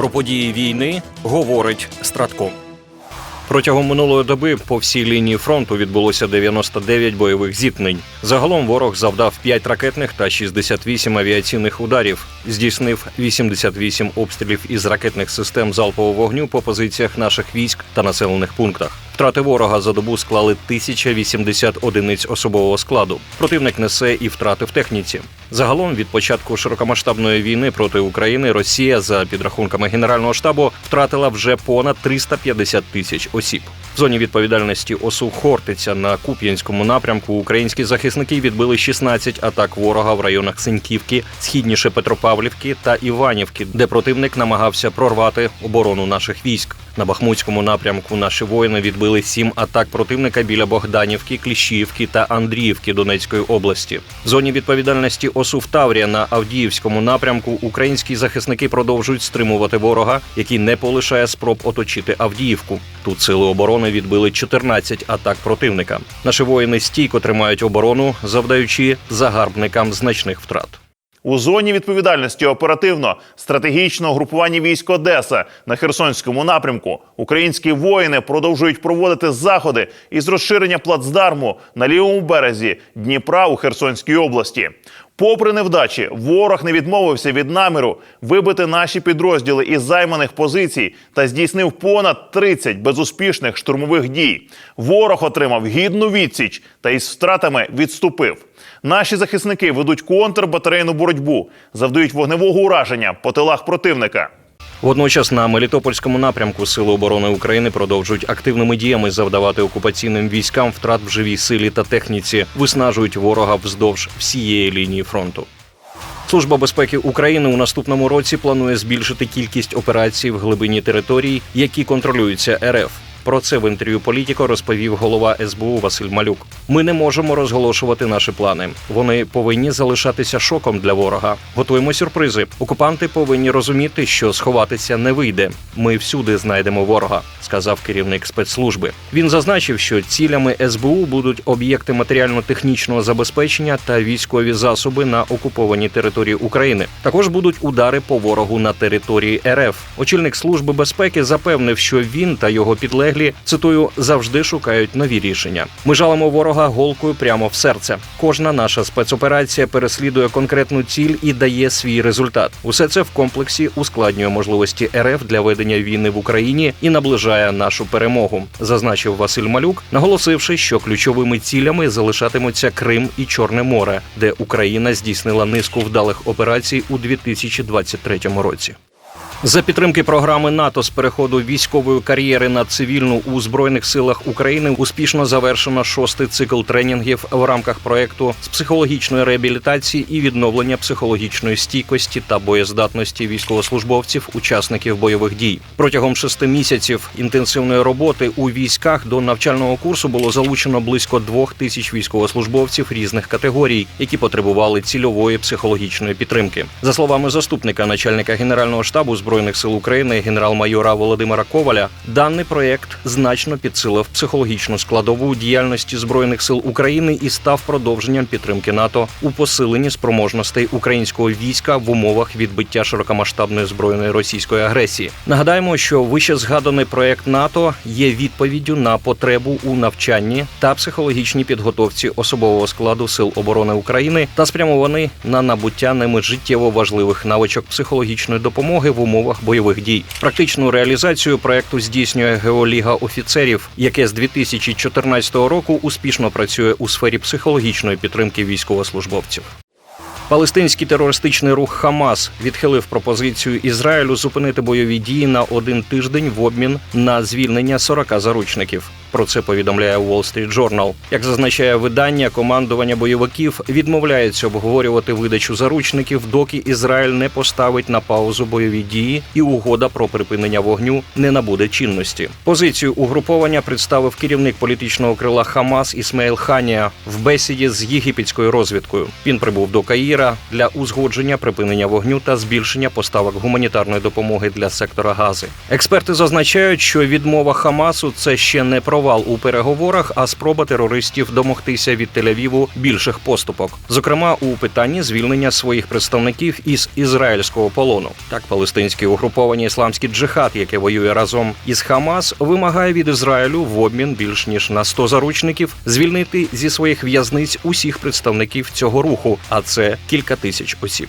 Про події війни говорить Стратком. Протягом минулої доби по всій лінії фронту відбулося 99 бойових зіткнень. Загалом ворог завдав 5 ракетних та 68 авіаційних ударів, здійснив 88 обстрілів із ракетних систем залпового вогню по позиціях наших військ та населених пунктах. Втрати ворога за добу склали 1080 одиниць особового складу. Противник несе і втрати в техніці. Загалом від початку широкомасштабної війни проти України Росія, за підрахунками Генерального штабу, втратила вже понад 350 тисяч осіб. В зоні відповідальності ОСУ Хортиця на Куп'янському напрямку українські захисники відбили 16 атак ворога в районах Синьківки, східніше Петропавлівки та Іванівки, де противник намагався прорвати оборону наших військ. На Бахмутському напрямку наші воїни відбили сім атак противника біля Богданівки, Кліщіївки та Андріївки Донецької області. В зоні відповідальності ОСУ Таврія на Авдіївському напрямку українські захисники продовжують стримувати ворога, який не полишає спроб оточити Авдіївку. Тут сили оборони відбили 14 атак противника. Наші воїни стійко тримають оборону, завдаючи загарбникам значних втрат. У зоні відповідальності оперативно стратегічного групування військ Одеса на Херсонському напрямку українські воїни продовжують проводити заходи із розширення плацдарму на лівому березі Дніпра у Херсонській області. Попри невдачі, ворог не відмовився від наміру вибити наші підрозділи із займаних позицій та здійснив понад 30 безуспішних штурмових дій. Ворог отримав гідну відсіч та із втратами відступив. Наші захисники ведуть контрбатарейну боротьбу, завдають вогневого ураження по тилах противника. Водночас на Мелітопольському напрямку Сили оборони України продовжують активними діями завдавати окупаційним військам втрат в живій силі та техніці, виснажують ворога вздовж всієї лінії фронту. Служба безпеки України у наступному році планує збільшити кількість операцій в глибині територій, які контролюються РФ. Про це в інтерв'ю політіко розповів голова СБУ Василь Малюк. Ми не можемо розголошувати наші плани. Вони повинні залишатися шоком для ворога. Готуємо сюрпризи. Окупанти повинні розуміти, що сховатися не вийде. Ми всюди знайдемо ворога, сказав керівник спецслужби. Він зазначив, що цілями СБУ будуть об'єкти матеріально-технічного забезпечення та військові засоби на окупованій території України. Також будуть удари по ворогу на території РФ. Очільник служби безпеки запевнив, що він та його підлеглі цитую завжди шукають нові рішення. Ми жалимо ворога голкою прямо в серце. Кожна наша спецоперація переслідує конкретну ціль і дає свій результат. Усе це в комплексі ускладнює можливості РФ для ведення війни в Україні і наближає нашу перемогу, зазначив Василь Малюк, наголосивши, що ключовими цілями залишатимуться Крим і Чорне море, де Україна здійснила низку вдалих операцій у 2023 році. За підтримки програми НАТО з переходу військової кар'єри на цивільну у збройних силах України успішно завершено шостий цикл тренінгів в рамках проекту з психологічної реабілітації і відновлення психологічної стійкості та боєздатності військовослужбовців, учасників бойових дій. Протягом шести місяців інтенсивної роботи у військах до навчального курсу було залучено близько двох тисяч військовослужбовців різних категорій, які потребували цільової психологічної підтримки. За словами заступника начальника генерального штабу збройних сил України генерал-майора Володимира Коваля, даний проєкт значно підсилив психологічну складову діяльності збройних сил України і став продовженням підтримки НАТО у посиленні спроможностей українського війська в умовах відбиття широкомасштабної збройної російської агресії. Нагадаємо, що вище згаданий проєкт НАТО є відповіддю на потребу у навчанні та психологічній підготовці особового складу сил оборони України та спрямований на набуття ними життєво важливих навичок психологічної допомоги в умовах бойових дій. Практичну реалізацію проекту здійснює Геоліга офіцерів, яке з 2014 року успішно працює у сфері психологічної підтримки військовослужбовців. Палестинський терористичний рух Хамас відхилив пропозицію Ізраїлю зупинити бойові дії на один тиждень в обмін на звільнення 40 заручників. Про це повідомляє Wall Street Journal. Як зазначає видання, командування бойовиків відмовляється обговорювати видачу заручників, доки Ізраїль не поставить на паузу бойові дії і угода про припинення вогню не набуде чинності. Позицію угруповання представив керівник політичного крила Хамас Ісмаїл Ханія в бесіді з єгипетською розвідкою. Він прибув до Каїра для узгодження припинення вогню та збільшення поставок гуманітарної допомоги для сектора Гази. Експерти зазначають, що відмова Хамасу це ще не провал у переговорах, а спроба терористів домогтися від Тель-Авіву більших поступок, зокрема у питанні звільнення своїх представників із ізраїльського полону. Так, палестинське угруповання ісламський джихад, яке воює разом із Хамас, вимагає від Ізраїлю в обмін більш ніж на 100 заручників звільнити зі своїх в'язниць усіх представників цього руху, а це кілька тисяч осіб.